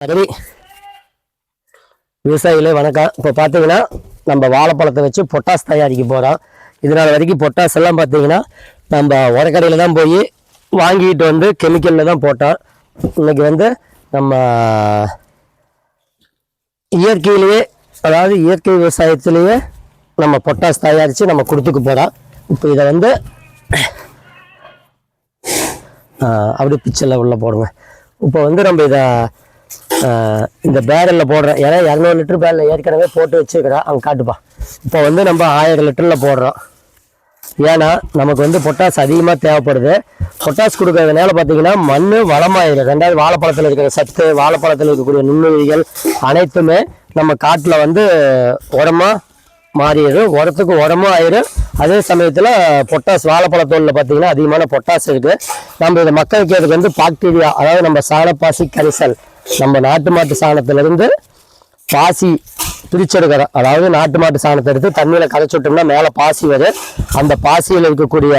சரி விவசாயிகளே வணக்கம். இப்போ பார்த்தீங்கன்னா நம்ம வாழைப்பழத்தை வச்சு பொட்டாஸ் தயாரிக்க போகிறோம் இதனால் வரைக்கும் பொட்டாஸ் எல்லாம் பார்த்தீங்கன்னா நம்ம உரக்கடையில் தான் போய் வாங்கிட்டு வந்து கெமிக்கலில் தான் போட்டோம். இன்னைக்கு வந்து நம்ம இயற்கையிலேயே அதாவது இயற்கை விவசாயத்திலேயே நம்ம பொட்டாஸ் தயாரித்து நம்ம கொடுத்துக்க போகிறோம் இப்போ இதை வந்து அப்படி அப்படியே பிச்சரில் உள்ளே போடுங்க. இப்போ வந்து நம்ம இதை இந்த பேரலில் போடுறேன் ஏன்னா இரநூறு லிட்டர் பேரலில் ஏற்கனவே போட்டு வச்சுக்கிறோம் அங்கே காட்டுப்பா. இப்போ வந்து நம்ம ஆயிரம் லிட்டரில் போடுறோம். ஏன்னா நமக்கு வந்து பொட்டாஸ் அதிகமாக தேவைப்படுது. பொட்டாஸ் கொடுக்கறதுனால பார்த்தீங்கன்னா மண் வளமாயிடும் ரெண்டாவது வாழைப்பழத்தில் இருக்கிற சத்து வாழைப்பழத்தில் இருக்கக்கூடிய நுண்ணுயிரிகள் அனைத்துமே நம்ம காட்டில் வந்து உரமாக மாறிடும் உரத்துக்கு உரமும் ஆயிரும். அதே சமயத்தில் பொட்டாஸ் வாழைப்பழத்தோலில் பார்த்தீங்கன்னா அதிகமான பொட்டாஸ் இருக்குது நம்ம இதை மக்களுக்கு வைக்கிறதுக்கு வந்து பாக்டீரியா அதாவது நம்ம சாணப்பாசி கரிசல் நம்ம நாட்டு மாட்டு சாணத்திலிருந்து பாசி பிரிச்செடுக்கிறோம் அதாவது நாட்டு மாட்டு சாணத்தை எடுத்து தண்ணியில் கரைச்சி விட்டோம்னா மேலே பாசி வரும். அந்த பாசியில் இருக்கக்கூடிய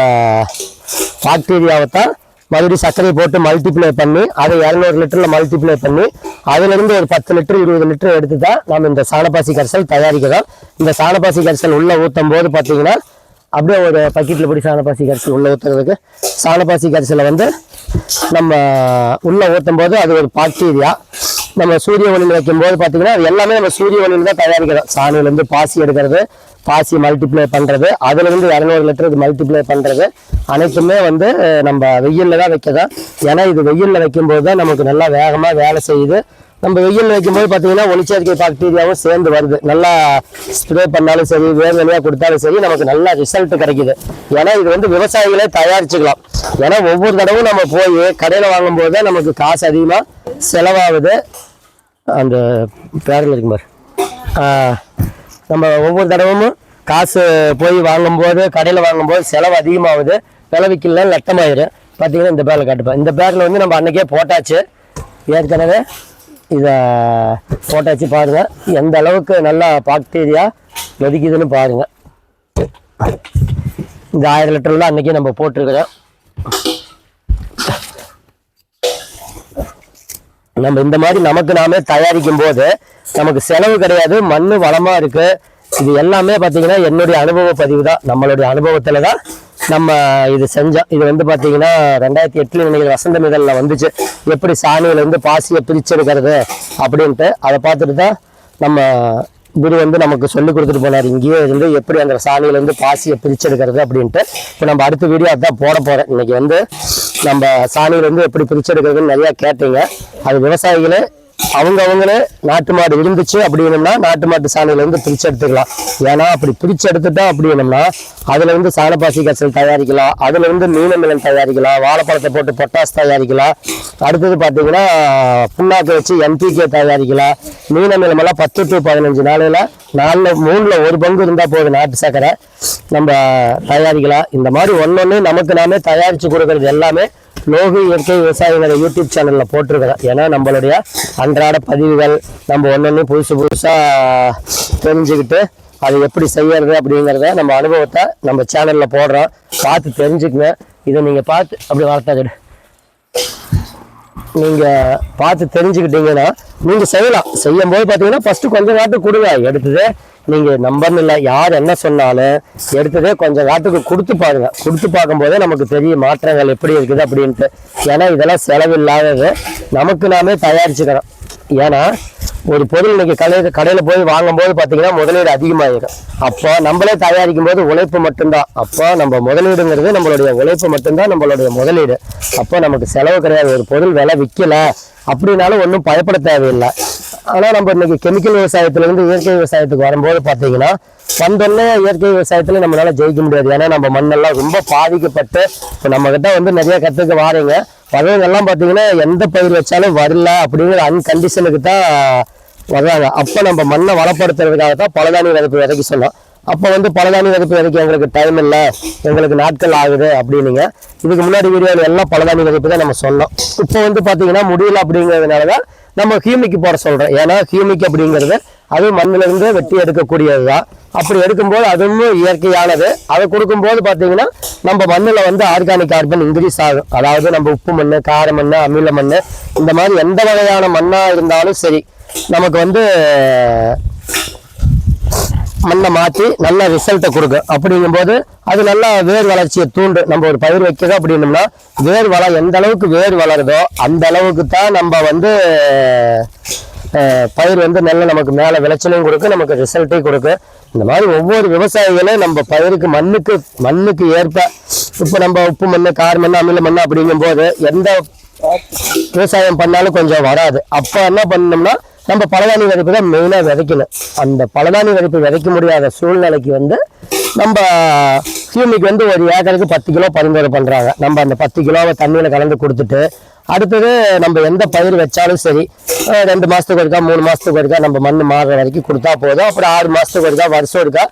பாக்டீரியாவை தான் மறுபடியும் சர்க்கரையை போட்டு மல்டிப்ளை பண்ணி அதை இரநூறு லிட்டரில் மல்டிப்ளை பண்ணி அதிலிருந்து ஒரு பத்து லிட்டர் இருபது லிட்டர் எடுத்து தான் நம்ம இந்த சாணப்பாசி கரைசல் தயாரிக்கிறோம் இந்த சாணப்பாசி கரைசல் உள்ளே ஊற்றும் போது பார்த்தீங்கன்னா அப்படியே ஒரு பக்கெட்டில் போய் சாணப்பாசி கரைசல் உள்ளே ஊற்றுறதுக்கு சாணப்பாசி கரைசலை வந்து நம்ம உள்ளே ஊற்றும் போது அது ஒரு பாக்டீரியா நம்ம சூரிய ஒளியில் வைக்கும்போது பார்த்தீங்கன்னா அது எல்லாமே நம்ம சூரிய ஒளியில் தான் தயாரிக்கிறோம். சாணியிலேருந்து பாசி எடுக்கிறது பாசி மல்டிப்ளை பண்ணுறது அதுலேருந்து இரநூறு லிட்டருக்கு மல்டிப்ளை பண்ணுறது அனைத்துமே வந்து நம்ம வெயிலில் தான் வைக்கிறோம். ஏன்னா இது வெயிலில் வைக்கும்போது தான் நமக்கு நல்லா வேகமாக வேலை செய்யுது. நம்ம வெயிலில் வைக்கும்போது பார்த்தீங்கன்னா ஒளிச்சேர்க்கை பாக்டீரியாவும் சேர்ந்து வருது. நல்லா ஸ்ப்ரே பண்ணாலும் சரி வேர்வெளியாக கொடுத்தாலும் சரி நமக்கு நல்ல ரிசல்ட் கிடைக்குது. ஏன்னா இது வந்து விவசாயிகளே தயாரிச்சுக்கலாம். ஏன்னா ஒவ்வொரு தடவும் நம்ம போய் கடையில் வாங்கும்போது தான் நமக்கு காசு அதிகமாக செலவாகுது. அந்த பேரில் இருக்கு பாரு? நம்ம ஒவ்வொரு தடவும் காசு போய் வாங்கும்போது கடையில் வாங்கும்போது செலவு அதிகமாகுது. விளைவிக்கல லட்டமாயிரும் பார்த்தீங்கன்னா இந்த பேரில் காட்டுப்பேன். இந்த பேரில் வந்து நம்ம அன்றைக்கே போட்டாச்சு. ஏற்கனவே இதை போட்டாச்சு பாருங்கள் எந்த அளவுக்கு நல்லா பாக்டீரியா நொதிக்குதுன்னு பாருங்கள் இந்த ஆயிரம் லிட்டர்ல அன்னைக்கு நம்ம போட்டிருக்கிறோம். நம்ம இந்த மாதிரி நமக்கு நாமே தயாரிக்கும் போது நமக்கு செலவு கிடையாது மண்ணு வளமாக இருக்குது இது எல்லாமே பார்த்தீங்கன்னா என்னுடைய அனுபவ பதிவு தான். நம்மளுடைய அனுபவத்தில் தான் நம்ம இது செஞ்சோம் இது வந்து பார்த்தீங்கன்னா ரெண்டாயிரத்தி எட்டில் நினைக்கிற வசந்த மிதல்ல வந்துச்சு. எப்படி சாணியிலேருந்து பாசியை பிரிச்செடுக்கிறது அப்படின்ட்டு அதை பார்த்துட்டு தான் நம்ம குரு வந்து நமக்கு சொல்லி கொடுத்துட்டு போனார். இங்கேயே இருந்து எப்படி அந்த சாணியிலேருந்து பாசியை பிரிச்செடுக்கிறது அப்படின்ட்டு. இப்போ நம்ம அடுத்த வீடியோ அதுதான் போட போகிறேன் இன்றைக்கி வந்து நம்ம சாணியிலேருந்து எப்படி பிரிச்செடுக்கிறதுன்னு நிறையா கேட்டீங்க. அது விவசாயிகளே அவங்க அவங்களே நாட்டு மாடு இருந்துச்சு அப்படின்னம்னா நாட்டு மாட்டு சாணியில இருந்து பிரிச்சு எடுத்துக்கலாம். ஏன்னா அப்படி பிரிச்சு எடுத்துட்டோம் அப்படின்னம்னா அதுல இருந்து சாணப்பாசி கசல் தயாரிக்கலாம் அதுல இருந்து மீனமிலன் தயாரிக்கலாம் வாழைப்பழத்தை போட்டு பொட்டாஸ் தயாரிக்கலாம். அடுத்தது பார்த்தீங்கன்னா புண்ணாக்கு வச்சு எம்பிகே தயாரிக்கலாம். மீனமிலம் எல்லாம் பத்து டு பதினஞ்சு நாளையில நாலுல மூணுல ஒரு பங்கு இருந்தா போதும் நாட்டு சக்கரை நம்ம தயாரிக்கலாம். இந்த மாதிரி ஒன்னொன்னு நமக்கு நாமே தயாரிச்சு கொடுக்கறது எல்லாமே லோகு இயற்கை விவசாயிகளை யூடியூப் சேனலில் போட்டிருக்கிறேன். ஏன்னா நம்மளுடைய அன்றாட பதிவுகள் நம்ம ஒன்று புதுசு புதுசாக தெரிஞ்சுக்கிட்டு அது எப்படி செய்யறது அப்படிங்கிறத நம்ம அனுபவத்தை நம்ம சேனலில் போடுறோம். பார்த்து தெரிஞ்சுக்குங்க. இதை நீங்கள் பார்த்து அப்படி வளர்த்தாக்கிடு நீங்கள் பார்த்து தெரிஞ்சுக்கிட்டீங்கன்னா நீங்கள் செய்யலாம். செய்யும் போது பார்த்தீங்கன்னா ஃபஸ்ட்டு கொஞ்சம் காட்டு கொடுங்க. எடுத்ததே நீங்கள் நம்பர்னு இல்லை யார் என்ன சொன்னாலும் எடுத்ததே கொஞ்சம் காட்டுக்கு கொடுத்து பாருங்க. கொடுத்து பார்க்கும்போதே நமக்கு தெரியும் மாற்றங்கள் எப்படி இருக்குது அப்படின்ட்டு. ஏன்னா இதெல்லாம் செலவில்லாதது. நமக்கு நாமே தயாரிச்சுக்கிறோம். ஏன்னா ஒரு பொருள் இன்னைக்கு கடையில் கடையில் போய் வாங்கும்போது பார்த்தீங்கன்னா முதலீடு அதிகமாகிடும் அப்போ நம்மளே தயாரிக்கும் போது உழைப்பு மட்டும்தான். அப்போ நம்ம முதலீடுங்கிறது நம்மளுடைய உழைப்பு மட்டும்தான் நம்மளுடைய முதலீடு. அப்போ நமக்கு செலவு கிடையாது. ஒரு பொருள் விலை விற்கல அப்படின்னாலும் ஒன்றும் பயப்பட தேவையில்லை. ஆனால் நம்ம இன்னைக்கு கெமிக்கல் விவசாயத்துலேருந்து இயற்கை விவசாயத்துக்கு வரும்போது பார்த்தீங்கன்னா வந்தோடனே இயற்கை விவசாயத்தில் நம்மளால் ஜெயிக்க முடியாது. ஏன்னா நம்ம மண்ணெல்லாம் ரொம்ப பாதிக்கப்பட்டு இப்போ நம்மக்கிட்ட வந்து நிறைய கற்றுக்க வாரீங்க. வர்றவங்கெல்லாம் பார்த்தீங்கன்னா எந்த பயிர் வச்சாலும் வரல அப்படிங்கிற அன்கண்டிஷனுக்கு தான் வர்றாங்க. அப்போ நம்ம மண்ணை வளப்படுத்துறதுக்காக தான் பலதானிய விதைப்பு விதைக்க சொன்னோம். அப்போ வந்து பழதானி வகுப்பு வரைக்கும் எங்களுக்கு டைம் இல்லை. எங்களுக்கு நாட்கள் ஆகுது அப்படின்னீங்க. இதுக்கு முன்னாடி வீடியோவில் எல்லாம் பழதானி வகுப்பு தான் நம்ம சொன்னோம். இப்போ வந்து பார்த்தீங்கன்னா முடியல அப்படிங்கிறதுனால தான் நம்ம ஹியூமிக்கு போட சொல்கிறோம் ஏன்னா ஹியூமிக் அப்படிங்கிறது அதுவும் மண்ணிலிருந்து வெட்டி எடுக்கக்கூடியது தான் அப்படி எடுக்கும்போது அதுவும் இயற்கையானது. அதை கொடுக்கும்போது பார்த்தீங்கன்னா நம்ம மண்ணில் வந்து ஆர்கானிக் கார்பன் இன்க்ரீஸ் ஆகும். அதாவது நம்ம உப்பு மண் கார மண் அமில மண் இந்த மாதிரி எந்த வகையான மண்ணாக இருந்தாலும் சரி நமக்கு வந்து மண்ணை மாற்றி நல்ல ரிசல்ட்டை கொடுக்கும் அப்படிங்கும்போது அது நல்லா வேர் வளர்ச்சியை தூண்டு. நம்ம ஒரு பயிர் வைக்கிறோம் அப்படின்னோம்னா வேர் வள எந்த அளவுக்கு வேர் வளருதோ அந்த அளவுக்கு தான் நம்ம வந்து பயிர் வந்து நல்ல நமக்கு மேலே விளைச்சலையும் கொடுக்கும் நமக்கு ரிசல்ட்டையும் கொடுக்கும். இந்த மாதிரி ஒவ்வொரு விவசாயிகளும் நம்ம பயிருக்கு மண்ணுக்கு மண்ணுக்கு ஏற்ப இப்போ நம்ம உப்பு மண் கார் மண் அமில மண் அப்படிங்கும்போது எந்த விவசாயம் பண்ணாலும் கொஞ்சம் வராது. அப்போ என்ன பண்ணோம்னா நம்ம பலதானி விதைப்பு தான் மெயினாக விதைக்கணும். அந்த பலதானி விதைப்பு விதைக்க முடியாத சூழ்நிலைக்கு வந்து நம்ம ஹியூமிக் வந்து ஒரு ஏக்கருக்கு பத்து கிலோ பரிந்துரை பண்ணுறாங்க நம்ம அந்த பத்து கிலோவை தண்ணியில் கலந்து கொடுத்துட்டு அடுத்தது நம்ம எந்த பயிர் வச்சாலும் சரி ரெண்டு மாதத்துக்கு ஒருக்கா மூணு மாதத்துக்கு ஒருக்கா நம்ம மண் மாறுற வரைக்கும் கொடுத்தா போதும். அப்புறம் ஆறு மாதத்துக்கு ஒருக்கா வருஷம் ஒருக்கா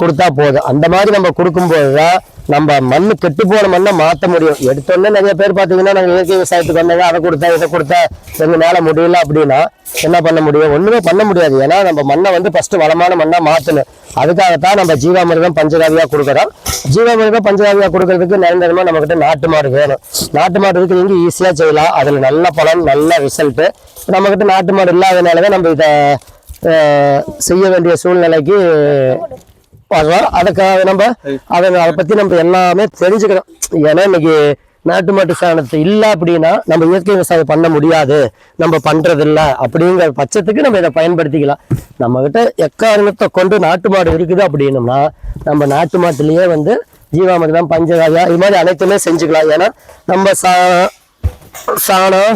கொடுத்தா போதும். அந்த மாதிரி நம்ம கொடுக்கும்போது தான் நம்ம மண் கெட்டு போன மண்ணை மாற்ற முடியும். எடுத்தோடனே நிறைய பேர் பார்த்தீங்கன்னா நாங்கள் இயற்கை விவசாயத்துக்கு வந்தாங்க அதை கொடுத்தா இதை கொடுத்தா எங்களால் முடியல அப்படின்னா என்ன பண்ண முடியும்? ஒன்றுமே பண்ண முடியாது. ஏன்னா நம்ம மண்ணை வந்து ஃபஸ்ட்டு வளமான மண்ணாக மாற்றணும். அதுக்காகத்தான் நம்ம ஜீவாமிர்தம் பஞ்சகாவியாக கொடுக்குறோம். ஜீவாமிர்தம் பஞ்சகாவியாக கொடுக்கறதுக்கு நிரந்தரமாக நம்மக்கிட்ட நாட்டு மாடு வேணும். நாட்டு மாடு இருக்கிறவங்க ஈஸியாக செய்யலாம். அதில் நல்ல பலன் நல்ல ரிசல்ட்டு நம்மக்கிட்ட நாட்டு மாடு இல்லாதனால தான் நம்ம இதை செய்ய வேண்டிய சூழ்நிலைக்கு அதுக்காக நம்ம அதை அதை பற்றி நம்ம எல்லாமே தெரிஞ்சுக்கணும். ஏன்னா இன்னைக்கு நாட்டு மாட்டு சாணத்தை இல்லை அப்படின்னா நம்ம இயற்கை விவசாயம் பண்ண முடியாது. நம்ம பண்றது இல்ல அப்படிங்கிற பட்சத்துக்கு நம்ம இதை பயன்படுத்திக்கலாம். நம்ம கிட்ட எக்காரணத்தை கொண்டு நாட்டு மாடு இருக்குது அப்படின்னம்னா நம்ம நாட்டு மாட்டுலயே வந்து ஜீவாமிர்தம் பஞ்சகாவியா இது மாதிரி அனைத்துமே செஞ்சுக்கலாம். ஏன்னா நம்ம சா சாணம்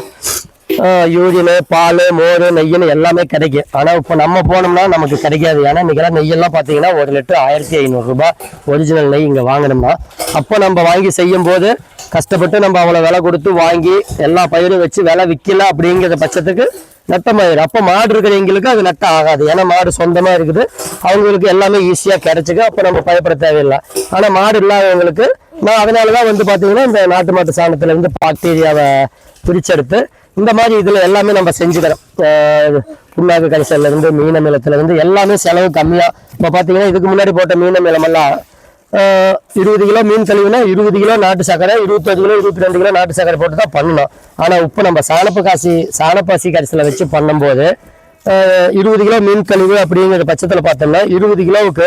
யூரியனு பால் மோர் நெய்னு எல்லாமே கிடைக்கும். ஆனால் இப்போ நம்ம போனோம்னா நமக்கு கிடைக்காது. ஏன்னா இன்னைக்கெல்லாம் நெய்யெல்லாம் பார்த்தீங்கன்னா ஒரு லிட்டர் ஆயிரத்தி ஐநூறுரூபா ஒரிஜினல் நெய் இங்கே வாங்கினோம்னா. அப்போ நம்ம வாங்கி செய்யும் போது கஷ்டப்பட்டு நம்ம அவ்வளோ விலை கொடுத்து வாங்கி எல்லா பயிரும் வச்சு விலை விற்கல அப்படிங்கிற பட்சத்துக்கு நட்டமாயிடும் அப்போ மாடு இருக்கிறவங்களுக்கு அது நட்டம் ஆகாது. ஏன்னா மாடு சொந்தமாக இருக்குது. அவங்களுக்கு எல்லாமே ஈஸியாக கிடைச்சிக்கும். அப்போ நம்ம பயப்பட தேவையில்லை. ஆனால் மாடு இல்லாதவங்களுக்கு நான் அதனால தான் வந்து பார்த்தீங்கன்னா இந்த நாட்டு மாட்டு சாணத்தில் இருந்து பாக்டீரியாவை பிரிச்செடுத்து இந்த மாதிரி இதில் எல்லாமே நம்ம செஞ்சுக்கிறோம். புண்ணாக்கு கரிசல்ல இருந்து மீன மிளத்துல இருந்து எல்லாமே செலவு கம்மியாக இப்போ பார்த்தீங்கன்னா இதுக்கு முன்னாடி போட்ட மீன நிலமெல்லாம் இருபது கிலோ மீன் கழிவுனா இருபது கிலோ நாட்டு சக்கரை இருபத்தஞ்சு கிலோ இருபத்தி ரெண்டு கிலோ நாட்டு சக்கரை போட்டு தான் பண்ணணும். ஆனால் இப்போ நம்ம சாணப்பு காசி சாணப்பாசி கரிசலை வச்சு பண்ணும்போது இருபது கிலோ மீன் கழிவு அப்படிங்கிற பட்சத்தில் பார்த்தோம்னா இருபது கிலோவுக்கு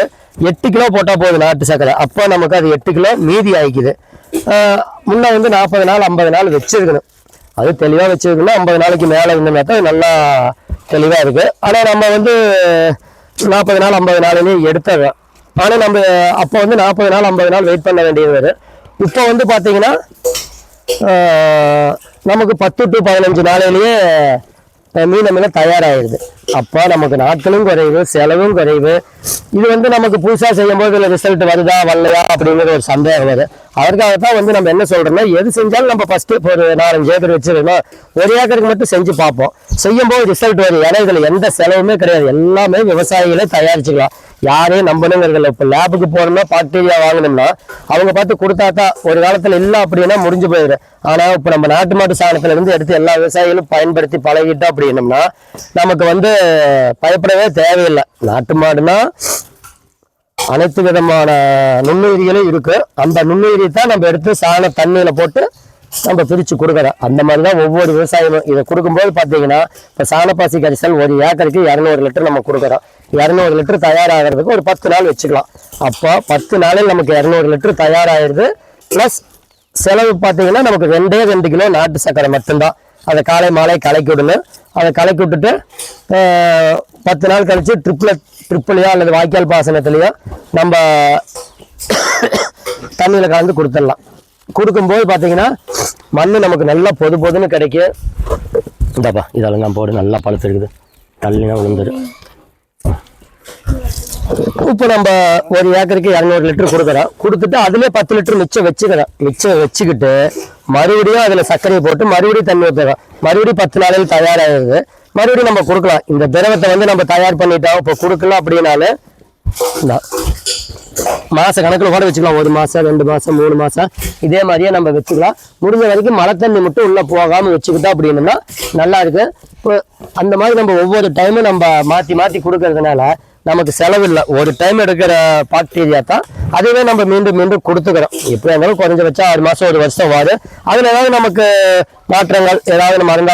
எட்டு கிலோ போட்டால் போதும் நாட்டு சக்கரை. அப்போ நமக்கு அது எட்டு கிலோ மீதி ஆகிக்குது முன்னே வந்து நாற்பது நாள் ஐம்பது நாள் வச்சிருக்கணும். அது தெளிவாக வச்சுருக்கணும். ஐம்பது நாளைக்கு மேலே இருந்தோம்னா தான் நல்லா தெளிவாக இருக்குது ஆனால் நம்ம வந்து நாற்பது நாள் ஐம்பது நாள்லேயே எடுத்துடுறோம் ஆனால் நம்ம அப்போ வந்து நாற்பது நாள் ஐம்பது நாள் வெயிட் பண்ண வேண்டியது வரும். இப்போ வந்து பார்த்தீங்கன்னா நமக்கு பத்து டு பதினஞ்சு நாளையிலேயே மீன் மீன தயாராகிடுது அப்போ நமக்கு நாட்களும் குறைவு செலவும் குறைவு. இது வந்து நமக்கு புதுசாக செய்யும்போது இதில் ரிசல்ட் வருதா வரலையா அப்படிங்கிற ஒரு சந்தேகம் வரும். அதற்காகத்தான் வந்து நம்ம என்ன சொல்கிறோம்னா எது செஞ்சாலும் நம்ம ஃபஸ்ட்டு இப்போ ஒரு நாலஞ்சு ஏக்கர் வச்சிருக்கோம் ஒரு ஏக்கருக்கு மட்டும் செஞ்சு பார்ப்போம். செய்யும்போது ரிசல்ட் வரும். ஏன்னா இதில் எந்த செலவுமே கிடையாது. எல்லாமே விவசாயிகளே தயாரிச்சுக்கலாம். யாரையும் நம்பணுங்கிறதில்ல. இப்போ லேபுக்கு போறோம்னா பாக்டீரியா வாங்கணும்னா அவங்க பார்த்து கொடுத்தா தான் ஒரு காலத்தில் இல்லை அப்படின்னா முடிஞ்சு போயிடும். ஆனால் இப்போ நம்ம நாட்டு மாட்டு சாணத்துல இருந்து எடுத்து எல்லா விவசாயிகளும் பயன்படுத்தி பழகிட்டோம் அப்படின்னம்னா நமக்கு வந்து பயப்படவே தேவையில்லை. நாட்டு மாடுனா அனைத்து விதமான நுண்ணுயிரிகளும் இருக்குது அந்த நுண்ணுயிரி தான் நம்ம எடுத்து சாண தண்ணியில போட்டு நம்ம பிரிச்சு கொடுக்குறோம். அந்த மாதிரி தான் ஒவ்வொரு விவசாயமும் இதை கொடுக்கும்போது பார்த்தீங்கன்னா இப்போ சாணப்பாசி கரிசல் ஒரு ஏக்கருக்கு இரநூறு லிட்டர் நம்ம கொடுக்குறோம். இரநூறு லிட்டர் தயாராகிறதுக்கு ஒரு பத்து நாள் வச்சுக்கலாம். அப்போ பத்து நாளில் நமக்கு இரநூறு லிட்டர் தயாராகிடுது ப்ளஸ் செலவு பார்த்தீங்கன்னா நமக்கு ரெண்டே ரெண்டு கிலோ நாட்டு சர்க்கரை மட்டும்தான். அதை காலை மாலை கலக்கி விடணும். அதை கலக்கி விட்டுட்டு பத்து நாள் கழித்து ட்ரிப்பில் ட்ரிப்புலையோ அல்லது வாய்க்கால் பாசனத்துலையோ நம்ம தண்ணியில் கலந்து கொடுத்துடலாம். கொடுக்கும்போது பார்த்தீங்கன்னா மண் நமக்கு நல்லா பொது பொதுன்னு கிடைக்கும். இந்தப்பா இதெல்லாம் நான் போடு நல்லா பழுத்து இருக்குது தள்ளினா விழுந்துடும் இப்போ நம்ம ஒரு ஏக்கருக்கு இரநூறு லிட்டர் கொடுக்குறோம். கொடுத்துட்டு அதுலேயே பத்து லிட்டர் மிச்சம் வச்சுக்கிறோம். மிச்சம் வச்சுக்கிட்டு மறுபடியும் அதில் சர்க்கரையை போட்டு மறுபடியும் தண்ணி ஊற்றுறோம் மறுபடியும் பத்து நாளில் தயாராகுது. மறுபடியும் நம்ம கொடுக்கலாம். இந்த திரவத்தை வந்து நம்ம தயார் பண்ணிட்டோம். இப்போ கொடுக்கலாம் அப்படின்னாலும் இந்தா. மாச கணக்கில் கூட வச்சுக்கலாம். ஒரு மாசம் ரெண்டு மாசம் மூணு மாசம். இதே மாதிரியே நம்ம வச்சுக்கலாம் முடிஞ்ச வரைக்கும் மழை தண்ணி மட்டும் உள்ளே போகாமல் வச்சுக்கிட்டோம் அப்படின்னா நல்லா இருக்கு. இப்போ அந்த மாதிரி நம்ம ஒவ்வொரு டைமும் நம்ம மாற்றி மாற்றி கொடுக்கறதுனால நமக்கு செலவில்லை. ஒரு டைம் எடுக்கிற பாக்டீரியா தான். அதுவே நம்ம மீண்டும் மீண்டும் கொடுத்துக்கிறோம். எப்படி இருந்தாலும் குறைஞ்சபட்சம் ஆறு மாதம் ஒரு வருஷம் வாரு. அதில் ஏதாவது நமக்கு மாற்றங்கள் ஏதாவது மருந்தா